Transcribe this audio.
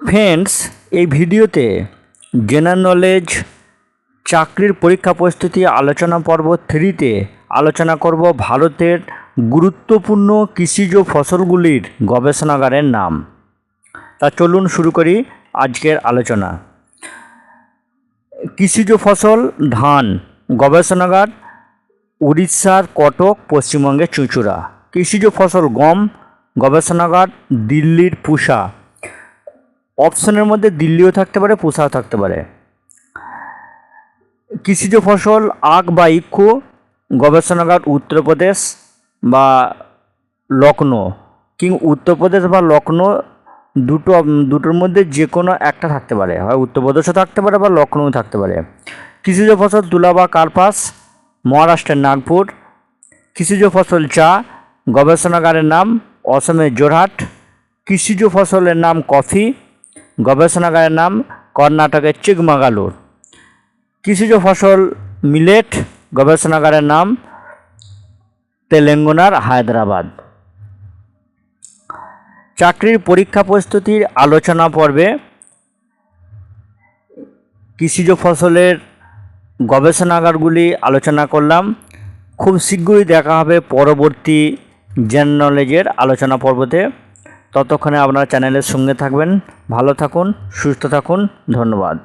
Friends এই ভিডিওতে general knowledge চাকরির পরীক্ষা প্রস্তুতি, আলোচনা পর্ব থ্রিতে আলোচনা করব ভারতের গুরুত্বপূর্ণ কৃষিজ ফসলগুলির গবেষণাগারের নাম। তা চলুন শুরু করি আজকের আলোচনা। কৃষিজ ফসল, ধান, গবেষণাগার, উড়িষ্যার কটক, পশ্চিমবঙ্গের চুঁচুড়া। কৃষিজ ফসল গম, গবেষণাগার, দিল্লির পুষা। অপশনের মধ্যে দিল্লিও থাকতে পারে পুষাও থাকতে পারে। কৃষিজ ফসল, আখ বা ইক্ষু, গবেষণাগার উত্তরপ্রদেশ বা লখনৌ। কিং উত্তরপ্রদেশ বা লখনৌ দুটো, দুটোর মধ্যে যে কোনো একটা থাকতে পারে। হয় উত্তরপ্রদেশও থাকতে পারে বা লখনৌ থাকতে পারে। কৃষিজ ফসল তুলা বা কার্পাস, মহারাষ্ট্রের নাগপুর। কৃষিজ ফসল চা, গবেষণাগারের নাম অসমের জোরহাট। কৃষিজ ফসলের নাম কফি। গবেষণাগারের নাম কর্ণাটকের চিকমাগালুর কৃষিজ ফসল মিলেট গবেষণাগারের নাম তেলেঙ্গানার হায়দ্রাবাদ। চাকরির পরীক্ষা প্রস্তুতির আলোচনা পর্বে কৃষিজ ফসলের গবেষণাগারগুলি আলোচনা করলাম। খুব শীঘ্রই দেখা হবে পরবর্তী জেন নলেজের আলোচনা পর্বতে। ততক্ষণে আপনারা চ্যানেলের সঙ্গে থাকবেন ভালো থাকুন সুস্থ থাকুন ধন্যবাদ।